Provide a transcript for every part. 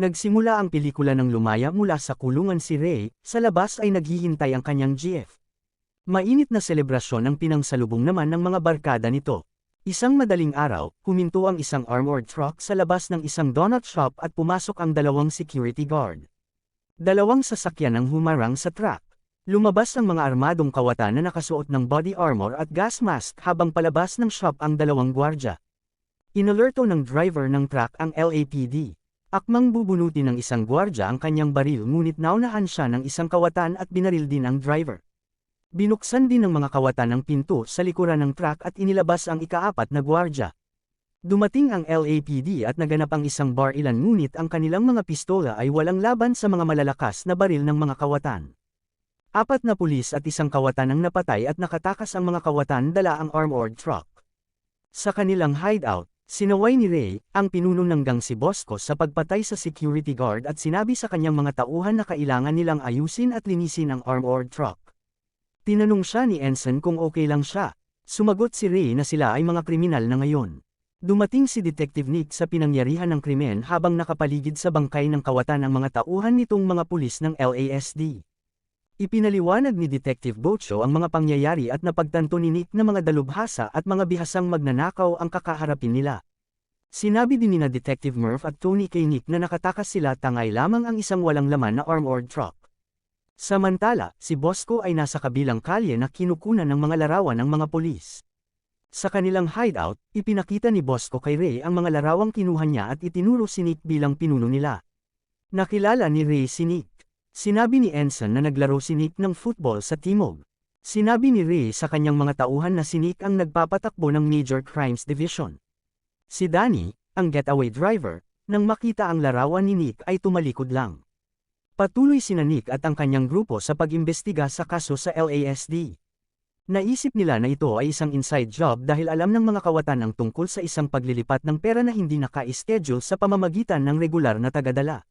Nagsimula ang pelikula ng lumaya mula sa kulungan si Ray, sa labas ay naghihintay ang kanyang GF. Mainit na selebrasyon ang pinangsalubong naman ng mga barkada nito. Isang madaling araw, huminto ang isang armored truck sa labas ng isang donut shop at pumasok ang dalawang security guard. Dalawang sasakyan ang humarang sa truck. Lumabas ang mga armadong kawatan na nakasuot ng body armor at gas mask habang palabas ng shop ang dalawang gwardya. Inalerto ng driver ng truck ang LAPD. Akmang bubunutin ng isang gwardya ang kanyang baril ngunit naunahan siya ng isang kawatan at binaril din ang driver. Binuksan din ng mga kawatan ang pinto sa likuran ng truck at inilabas ang ikaapat na gwardya. Dumating ang LAPD at naganap ang isang bar ilan ngunit ang kanilang mga pistola ay walang laban sa mga malalakas na baril ng mga kawatan. Apat na pulis at isang kawatan ang napatay at nakatakas ang mga kawatan dala ang armored truck. Sa kanilang hideout, Sinaway ni Ray, ang pinuno ng gang si Bosco sa pagpatay sa security guard at sinabi sa kanyang mga tauhan na kailangan nilang ayusin at linisin ang armored truck. Tinanong siya ni Ensign kung okay lang siya. Sumagot si Ray na sila ay mga kriminal na ngayon. Dumating si Detective Nick sa pinangyarihan ng krimen habang nakapaligid sa bangkay ng kawatan ang mga tauhan nitong mga pulis ng LASD. Ipinaliwanag ni Detective Bocho ang mga pangyayari at napagtanto ni Nick na mga dalubhasa at mga bihasang magnanakaw ang kakaharapin nila. Sinabi din ni na Detective Murph at Tony kay Nick na nakatakas sila tangay lamang ang isang walang laman na armored truck. Samantala, si Bosco ay nasa kabilang kalye na kinukunan ng mga larawan ng mga polis. Sa kanilang hideout, ipinakita ni Bosco kay Ray ang mga larawang kinuha niya at itinuro si Nick bilang pinuno nila. Nakilala ni Ray si Nick. Sinabi ni Ensign na naglaro si Nick ng football sa Timog. Sinabi ni Ray sa kanyang mga tauhan na si Nick ang nagpapatakbo ng Major Crimes Division. Si Danny, ang getaway driver, nang makita ang larawan ni Nick ay tumalikod lang. Patuloy sina Nick at ang kanyang grupo sa pag-imbestiga sa kaso sa LASD. Naisip nila na ito ay isang inside job dahil alam ng mga kawatan ang tungkol sa isang paglilipat ng pera na hindi naka-schedule sa pamamagitan ng regular na tagadala.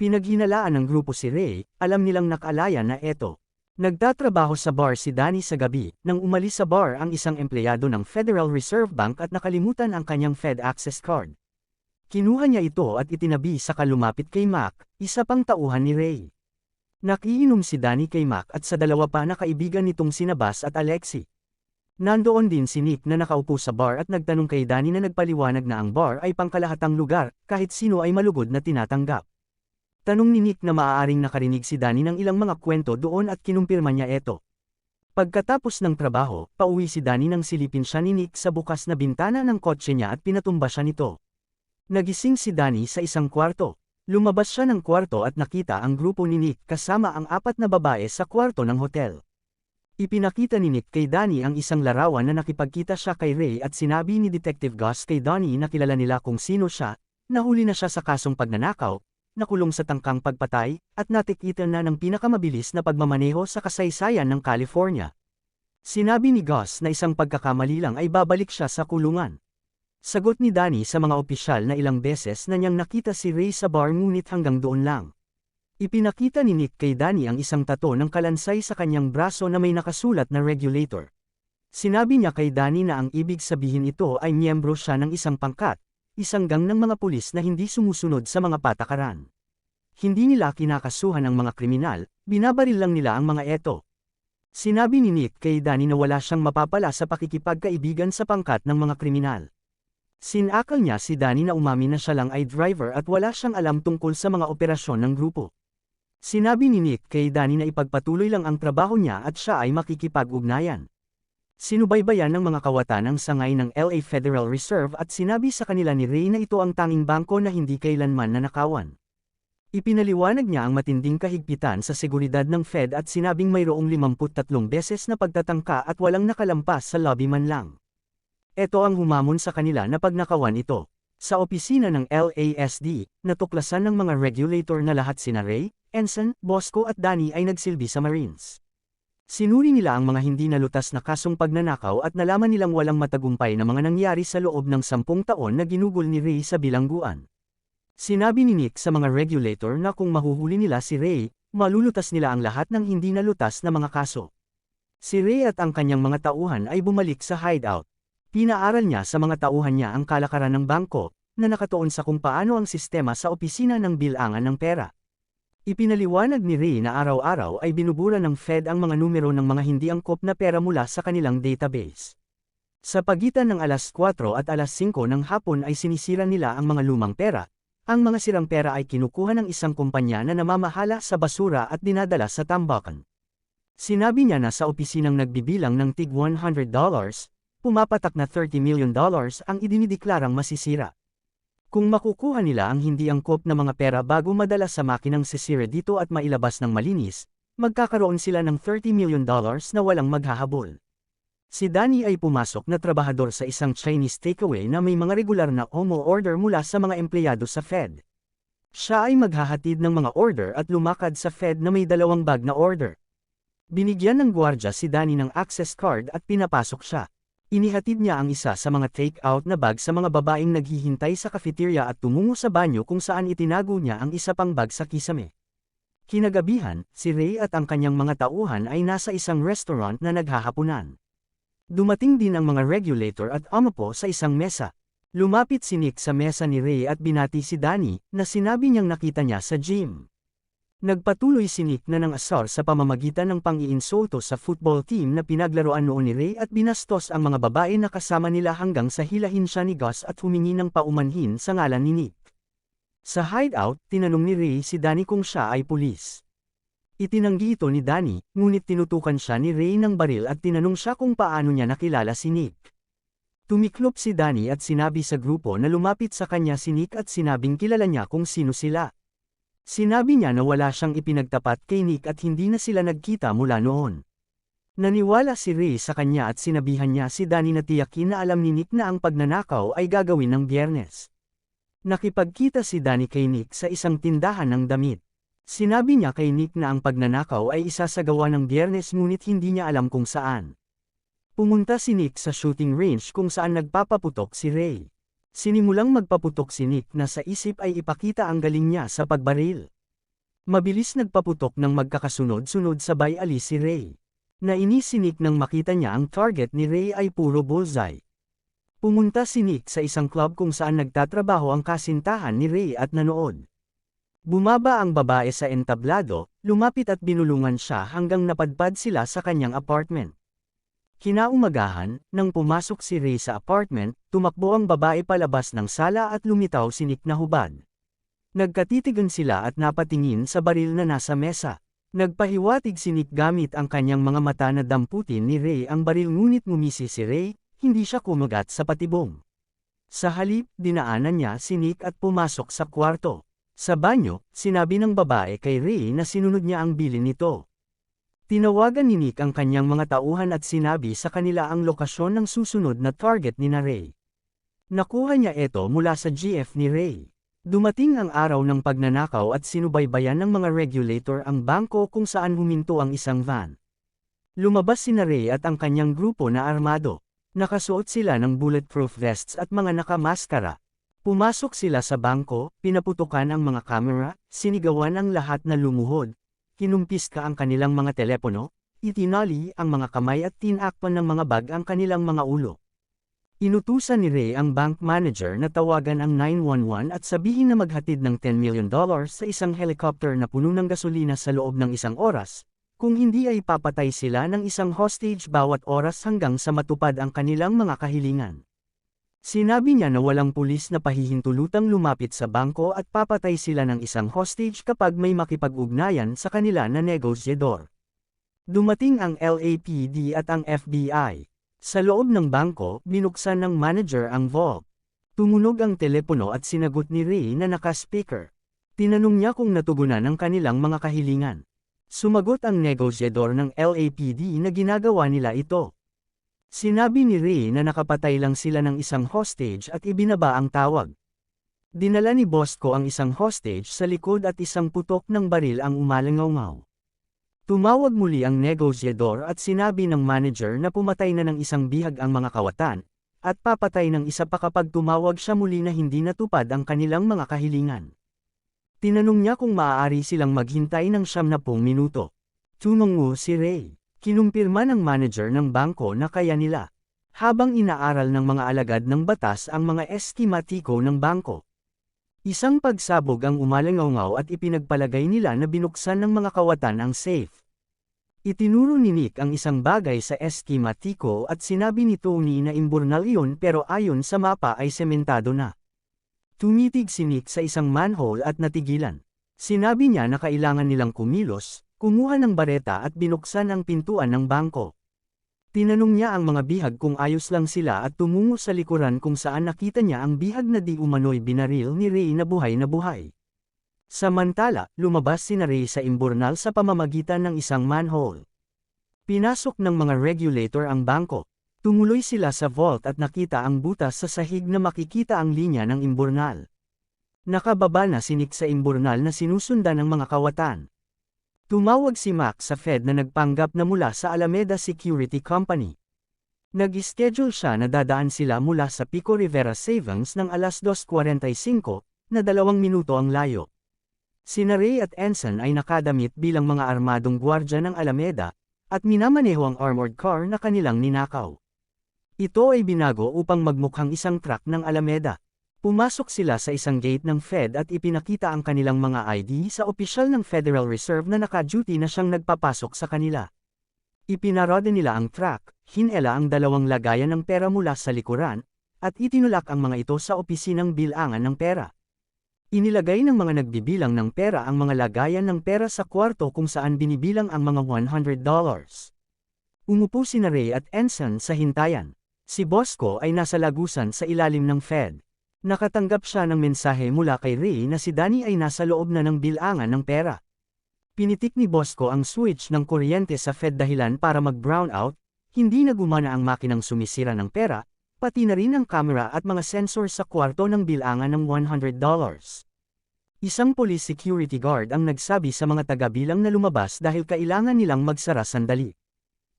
Pinaghinalaan ng grupo si Ray, alam nilang nakalaya na eto. Nagtatrabaho sa bar si Danny sa gabi, nang umalis sa bar ang isang empleyado ng Federal Reserve Bank at nakalimutan ang kanyang Fed Access Card. Kinuha niya ito at itinabi sa kalumapit kay Mac, isa pang tauhan ni Ray. Nakiinom si Danny kay Mac at sa dalawa pa na kaibigan nitong sina Bas at Alexi. Nandoon din si Nick na nakaupo sa bar at nagtanong kay Danny na nagpaliwanag na ang bar ay pangkalahatang lugar, kahit sino ay malugod na tinatanggap. Tanong ni Nick na maaaring nakarinig si Danny ng ilang mga kwento doon at kinumpirma niya ito. Pagkatapos ng trabaho, pauwi si Danny nang silipin siya ni Nick sa bukas na bintana ng kotse niya at pinatumba siya nito. Nagising si Danny sa isang kwarto. Lumabas siya ng kwarto at nakita ang grupo ni Nick kasama ang apat na babae sa kwarto ng hotel. Ipinakita ni Nick kay Danny ang isang larawan na nakipagkita siya kay Ray at sinabi ni Detective Gus kay Donnie na kilala nila kung sino siya, nahuli na siya sa kasong pagnanakaw, nakulong sa tangkang pagpatay, at natikitan na ng pinakamabilis na pagmamaneho sa kasaysayan ng California. Sinabi ni Gus na isang pagkakamali lang ay babalik siya sa kulungan. Sagot ni Danny sa mga opisyal na ilang beses na niyang nakita si Ray sa bar ngunit hanggang doon lang. Ipinakita ni Nick kay Danny ang isang tato ng kalansay sa kanyang braso na may nakasulat na regulator. Sinabi niya kay Danny na ang ibig sabihin ito ay miyembro siya ng isang pangkat, isang gang ng mga pulis na hindi sumusunod sa mga patakaran. Hindi nila kinakasuhan ang mga kriminal, binabaril lang nila ang mga eto. Sinabi ni Nick kay Danny na wala siyang mapapala sa pakikipagkaibigan sa pangkat ng mga kriminal. Sinakal niya si Danny na umami na siya lang ay driver at wala siyang alam tungkol sa mga operasyon ng grupo. Sinabi ni Nick kay Danny na ipagpatuloy lang ang trabaho niya at siya ay makikipag-ugnayan. Sinubaybayan ng mga kawatan ang sangay ng LA Federal Reserve at sinabi sa kanila ni Ray na ito ang tanging bangko na hindi kailanman nanakawan. Ipinaliwanag niya ang matinding kahigpitan sa seguridad ng Fed at sinabing mayroong 53 beses na pagtatangka at walang nakalampas sa lobby man lang. Ito ang humamon sa kanila na pagnakawan ito. Sa opisina ng LASD, natuklasan ng mga regulator na lahat sina Ray, Ensign, Bosco at Danny ay nagsilbi sa Marines. Sinuri nila ang mga hindi nalutas na kasong pagnanakaw at nalaman nilang walang matagumpay na mga nangyari sa loob ng sampung taon na ginugol ni Ray sa bilangguan. Sinabi ni Nick sa mga regulator na kung mahuhuli nila si Ray, malulutas nila ang lahat ng hindi nalutas na mga kaso. Si Ray at ang kanyang mga tauhan ay bumalik sa hideout. Pinaaral niya sa mga tauhan niya ang kalakaran ng bangko, na nakatuon sa kung paano ang sistema sa opisina ng bilangan ng pera. Ipinaliwanag ni Ray na araw-araw ay binubura ng Fed ang mga numero ng mga hindi angkop na pera mula sa kanilang database. Sa pagitan ng alas 4 at alas 5 ng hapon ay sinisira nila ang mga lumang pera, ang mga sirang pera ay kinukuha ng isang kumpanya na namamahala sa basura at dinadala sa tambakan. Sinabi niya na sa opisinang nagbibilang ng tig $100, pumapatak na $30 million ang idinideklarang masisira. Kung makukuha nila ang hindi angkop na mga pera bago madala sa makinang sisira dito at mailabas ng malinis, magkakaroon sila ng $30 million na walang maghahabol. Si Danny ay pumasok na trabahador sa isang Chinese takeaway na may mga regular na OMO order mula sa mga empleyado sa Fed. Siya ay maghahatid ng mga order at lumakad sa Fed na may dalawang bag na order. Binigyan ng gwardya si Danny ng access card at pinapasok siya. Inihatid niya ang isa sa mga take-out na bag sa mga babaeng naghihintay sa cafeteria at tumungo sa banyo kung saan itinago niya ang isa pang bag sa kisame. Kinagabihan, si Ray at ang kanyang mga tauhan ay nasa isang restaurant na naghahapunan. Dumating din ang mga regulator at amapo sa isang mesa. Lumapit si Nick sa mesa ni Ray at binati si Danny, na sinabi niyang nakita niya sa gym. Nagpatuloy si Nick na ng asar sa pamamagitan ng pang-iinsulto sa football team na pinaglaruan noon ni Ray at binastos ang mga babae na kasama nila hanggang sa hilahin siya ni Gus at humingi ng paumanhin sa ngalan ni Nick. Sa hideout, tinanong ni Ray si Danny kung siya ay pulis. Itinanggi ito ni Danny, ngunit tinutukan siya ni Ray ng baril at tinanong siya kung paano niya nakilala si Nick. Tumiklop si Danny at sinabi sa grupo na lumapit sa kanya si Nick at sinabing kilala niya kung sino sila. Sinabi niya na wala siyang ipinagtapat kay Nick at hindi na sila nagkita mula noon. Naniwala si Ray sa kanya at sinabihan niya si Danny na tiyakin na alam ni Nick na ang pagnanakaw ay gagawin ng biyernes. Nakipagkita si Danny kay Nick sa isang tindahan ng damit. Sinabi niya kay Nick na ang pagnanakaw ay isasagawa ng biyernes ngunit hindi niya alam kung saan. Pumunta si Nick sa shooting range kung saan nagpapaputok si Ray. Sinimulang magpaputok si Nick na sa isip ay ipakita ang galing niya sa pagbaril. Mabilis nagpaputok ng magkakasunod-sunod sabay alis si Ray. Nainis si Nick nang makita niya ang target ni Ray ay puro bullseye. Pumunta si Nick sa isang club kung saan nagtatrabaho ang kasintahan ni Ray at nanood. Bumaba ang babae sa entablado, lumapit at binulungan siya hanggang napadpad sila sa kanyang apartment. Kinaumagahan, nang pumasok si Ray sa apartment, tumakbo ang babae palabas ng sala at lumitaw si Nick na hubad. Nagkatitigan sila at napatingin sa baril na nasa mesa. Nagpahiwatig si Nick gamit ang kanyang mga mata na damputin ni Ray ang baril ngunit ngumisi si Ray, hindi siya kumagat sa patibong. Sa halip, dinaanan niya si Nick at pumasok sa kwarto. Sa banyo, sinabi ng babae kay Ray na sinunod niya ang bilin nito. Tinawagan ni Nick ang kanyang mga tauhan at sinabi sa kanila ang lokasyon ng susunod na target ni na Ray. Nakuha niya ito mula sa GF ni Ray. Dumating ang araw ng pagnanakaw at sinubaybayan ng mga regulator ang bangko kung saan huminto ang isang van. Lumabas si Ray at ang kanyang grupo na armado. Nakasuot sila ng bulletproof vests at mga nakamaskara, Pumasok sila sa bangko, pinaputukan ang mga kamera, sinigawan ang lahat na lumuhod, kinumpiska ang kanilang mga telepono, itinali ang mga kamay at tinakpan ng mga bag ang kanilang mga ulo. Inutusan ni Ray ang bank manager na tawagan ang 911 at sabihin na maghatid ng $10 million sa isang helicopter na puno ng gasolina sa loob ng isang oras, kung hindi ay papatay sila ng isang hostage bawat oras hanggang sa matupad ang kanilang mga kahilingan. Sinabi niya na walang pulis na pahihintulutang lumapit sa bangko at papatay sila ng isang hostage kapag may makipag-ugnayan sa kanila na negosyador. Dumating ang LAPD at ang FBI. Sa loob ng bangko, binuksan ng manager ang vault. Tumunog ang telepono at sinagot ni Ray na naka-speaker. Tinanong niya kung natugunan ang kanilang mga kahilingan. Sumagot ang negosyador ng LAPD na ginagawa nila ito. Sinabi ni Ray na nakapatay lang sila ng isang hostage at ibinaba ang tawag. Dinala ni Bosco ang isang hostage sa likod at isang putok ng baril ang umalangaw Tumawag muli ang negosyador at sinabi ng manager na pumatay na ng isang bihag ang mga kawatan, at papatay ng isa pa kapag tumawag siya muli na hindi natupad ang kanilang mga kahilingan. Tinanong niya kung maaari silang maghintay ng siyam na pong minuto. Tumungo si Ray. Kinumpirma ng manager ng bangko na kaya nila. habang inaaral ng mga alagad ng batas ang mga eskimatiko ng bangko. Isang pagsabog ang umalangaw at ipinagpalagay nila na binuksan ng mga kawatan ang safe. Itinuro ni Nick ang isang bagay sa eskimatiko at sinabi ni Tony na imburnal iyon pero ayon sa mapa ay sementado na. Tumitig si Nick sa isang manhole at natigilan. Sinabi niya na kailangan nilang kumilos, kumuha ng bareta at binuksan ang pintuan ng bangko. Tinanong niya ang mga bihag kung ayos lang sila at tumungo sa likuran kung saan nakita niya ang bihag na di umano'y binaril ni Ray na buhay na buhay. Samantala, lumabas si Ray sa imburnal sa pamamagitan ng isang manhole. Pinasok ng mga regulator ang bangko. Tumuloy sila sa vault at nakita ang butas sa sahig na makikita ang linya ng imburnal. Nakababa na si Nick sa imburnal na sinusundan ng mga kawatan. Tumawag si Mac sa Fed na nagpanggap na mula sa Alameda Security Company. Nag-schedule siya na dadaan sila mula sa Pico Rivera Savings ng alas 2.45, na dalawang minuto ang layo. Sina Ray at Ensign ay nakadamit bilang mga armadong gwardya ng Alameda, at minamaneho ang armored car na kanilang ninakaw. Ito ay binago upang magmukhang isang truck ng Alameda. Pumasok sila sa isang gate ng Fed at ipinakita ang kanilang mga ID sa opisyal ng Federal Reserve na naka-duty na siyang nagpapasok sa kanila. Ipinarode nila ang truck, hinela ang dalawang lagayan ng pera mula sa likuran, at itinulak ang mga ito sa opisinang bilangan ng pera. Inilagay ng mga nagbibilang ng pera ang mga lagayan ng pera sa kwarto kung saan binibilang ang mga $100. Umupo si Ray at Ensign sa hintayan. Si Bosco ay nasa lagusan sa ilalim ng Fed. Nakatanggap siya ng mensahe mula kay Ray na si Danny ay nasa loob na ng bilangan ng pera. Pinitik ni Bosco ang switch ng kuryente sa Fed dahilan para mag-brown out, hindi na gumana ang makinang sumisira ng pera, pati na rin ang camera at mga sensor sa kwarto ng bilangan ng $100. Isang police security guard ang nagsabi sa mga taga-bilang na lumabas dahil kailangan nilang magsara sandali.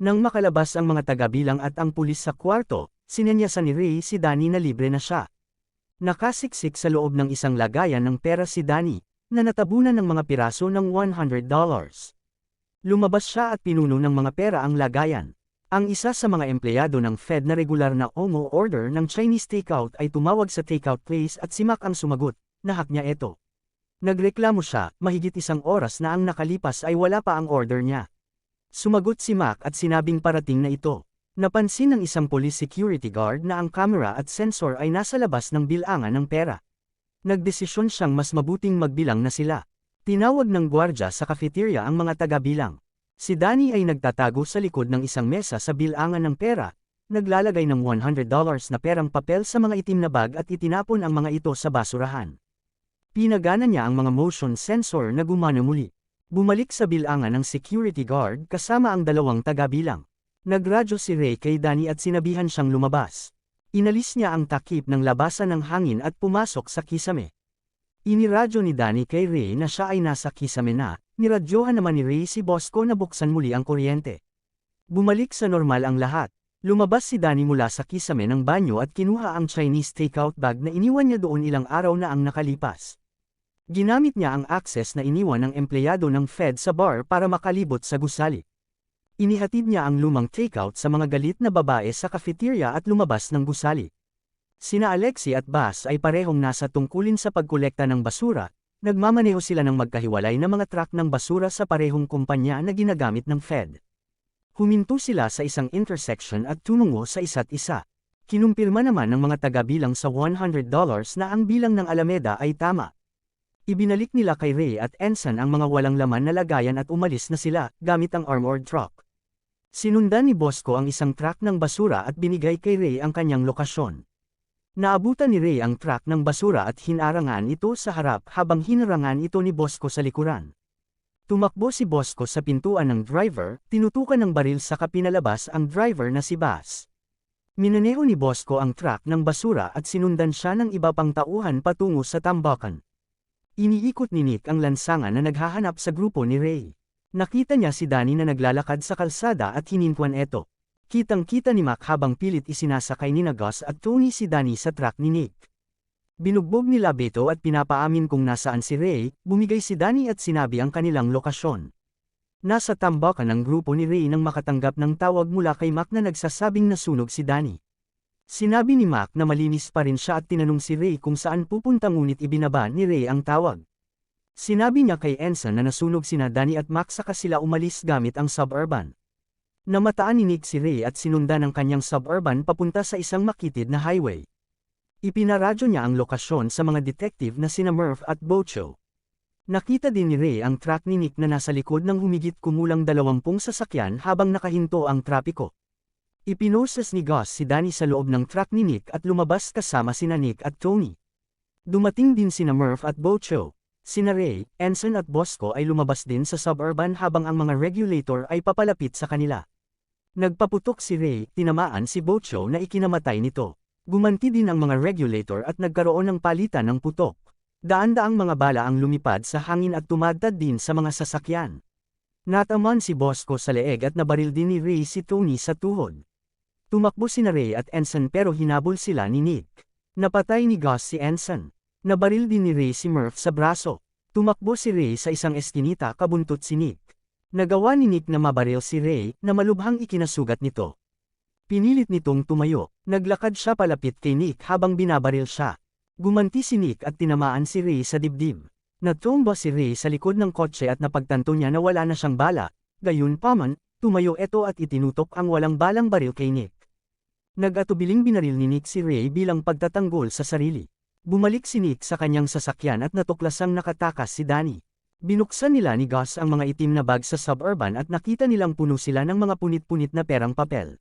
Nang makalabas ang mga taga-bilang at ang pulis sa kwarto, sinenyasan ni Ray si Danny na libre na siya. Nakasiksik sa loob ng isang lagayan ng pera si Danny, na natabunan ng mga piraso ng $100. Lumabas siya at pinuno ng mga pera ang lagayan. Ang isa sa mga empleyado ng Fed na regular na OMO order ng Chinese takeout ay tumawag sa takeout place at si Mac ang sumagot, nahak niya ito. Nagreklamo siya, mahigit isang oras na ang nakalipas ay wala pa ang order niya. Sumagot si Mac at sinabing parating na ito. Napansin ng isang police security guard na ang camera at sensor ay nasa labas ng bilangan ng pera. Nagdesisyon siyang mas mabuting magbilang na sila. Tinawag ng gwardya sa cafeteria ang mga taga-bilang. Si Danny ay nagtatago sa likod ng isang mesa sa bilangan ng pera, naglalagay ng $100 na perang papel sa mga itim na bag at itinapon ang mga ito sa basurahan. Pinagana niya ang mga motion sensor na gumana muli. Bumalik sa bilangan ng security guard kasama ang dalawang taga-bilang. Nagradyo si Ray kay Danny at sinabihan siyang lumabas. Inalis niya ang takip ng labasan ng hangin at pumasok sa kisame. Iniradyo ni Danny kay Ray na siya ay nasa kisame na, niradyohan naman ni Ray si Bosco na buksan muli ang kuryente. Bumalik sa normal ang lahat. Lumabas si Danny mula sa kisame ng banyo at kinuha ang Chinese takeout bag na iniwan niya doon ilang araw na ang nakalipas. Ginamit niya ang access na iniwan ng empleyado ng Fed sa bar para makalibot sa gusali. Inihatid niya ang lumang takeout sa mga galit na babae sa cafeteria at lumabas ng gusali. Sina Alexi at Bas ay parehong nasa tungkulin sa pagkolekta ng basura, nagmamaneho sila ng magkahiwalay na mga truck ng basura sa parehong kumpanya na ginagamit ng Fed. Huminto sila sa isang intersection at tumungo sa isa't isa. Kinumpirma naman ng mga taga-bilang sa $100 na ang bilang ng Alameda ay tama. Ibinalik nila kay Ray at Ensign ang mga walang laman na lagayan at umalis na sila, gamit ang armored truck. Sinundan ni Bosco ang isang truck ng basura at binigay kay Ray ang kanyang lokasyon. Naabutan ni Ray ang truck ng basura at hinarangan ito sa harap habang hinarangan ito ni Bosco sa likuran. Tumakbo si Bosco sa pintuan ng driver, tinutukan ng baril sa kapinalabas ang driver na si Bass. Minaneho ni Bosco ang truck ng basura at sinundan siya ng iba pang tauhan patungo sa tambakan. Iniikot ni Nick ang lansangan na naghahanap sa grupo ni Ray. Nakita niya si Danny na naglalakad sa kalsada at hinintuan eto. Kitang-kita ni Mac habang pilit isinasakay ni Gus at Tony si Danny sa truck ni Nick. Binugbog ni Labeto at pinapaamin kung nasaan si Ray, bumigay si Danny at sinabi ang kanilang lokasyon. Nasa tambakan ng grupo ni Ray nang makatanggap ng tawag mula kay Mac na nagsasabing nasunog si Danny. Sinabi ni Mac na malinis pa rin siya at tinanong si Ray kung saan pupunta ngunit ibinaba ni Ray ang tawag. Sinabi niya kay Ensign na nasunog sina Danny at Mac saka sila umalis gamit ang suburban. Namataan ni Nick si Ray at sinundan ng kanyang suburban papunta sa isang makitid na highway. Ipinaradyo niya ang lokasyon sa mga detective na sina Murph at Bocho. Nakita din ni Ray ang truck ni Nick na nasa likod ng humigit kumulang dalawampung sasakyan habang nakahinto ang trapiko. Ipinoses ni Gus si Danny sa loob ng truck ni Nick at lumabas kasama sina Nick at Tony. Dumating din sina Murph at Bocho. Sina Ray, Ensign at Bosco ay lumabas din sa suburban habang ang mga regulator ay papalapit sa kanila. Nagpaputok si Ray, tinamaan si Bocho na ikinamatay nito. Gumanti din ang mga regulator at nagkaroon ng palitan ng putok. Daan-daang mga bala ang lumipad sa hangin at tumadtad din sa mga sasakyan. Nataman si Bosco sa leeg at nabaril din ni Ray si Tony sa tuhod. Tumakbo si Ray at Ensign pero hinabol sila ni Nick. Napatay ni Gus si Ensign. Nabaril din ni Ray si Murph sa braso. Tumakbo si Ray sa isang eskinita kabuntot si Nick. Nagawa ni Nick na mabaril si Ray na malubhang ikinasugat nito. Pinilit nitong tumayo. Naglakad siya palapit kay Nick habang binabaril siya. Gumanti si Nick at tinamaan si Ray sa dibdib. Natumba si Ray sa likod ng kotse at napagtanto niya na wala na siyang bala, gayon paman, tumayo ito at itinutok ang walang balang baril kay Nick. Nag-atubiling binaril ni Nick si Ray bilang pagtatanggol sa sarili. Bumalik si Nick sa kanyang sasakyan at natuklasang nakatakas si Danny. Binuksan nila ni Gus ang mga itim na bag sa suburban at nakita nilang puno sila ng mga punit-punit na perang papel.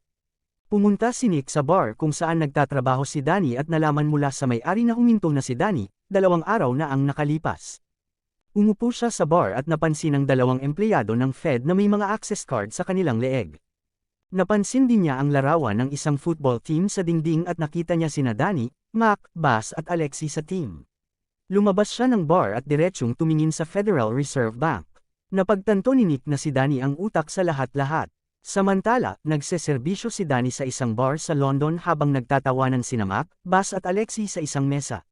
Pumunta si Nick sa bar kung saan nagtatrabaho si Danny at nalaman mula sa may-ari na huminto na si Danny, dalawang araw na ang nakalipas. Umupo siya sa bar at napansin ng dalawang empleyado ng Fed na may mga access card sa kanilang leeg. Napansin din niya ang larawan ng isang football team sa dingding at nakita niya sina Danny, Mac, Bass at Alexi sa team. Lumabas siya ng bar at diretsyong tumingin sa Federal Reserve Bank. Napagtanto ni Nick na si Danny ang utak sa lahat-lahat. Samantala, nagseserbisyo si Danny sa isang bar sa London habang nagtatawanan sina Mac, Bass at Alexi sa isang mesa.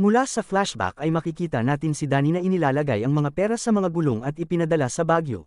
Mula sa flashback ay makikita natin si Danny na inilalagay ang mga pera sa mga gulong at ipinadala sa Baguio.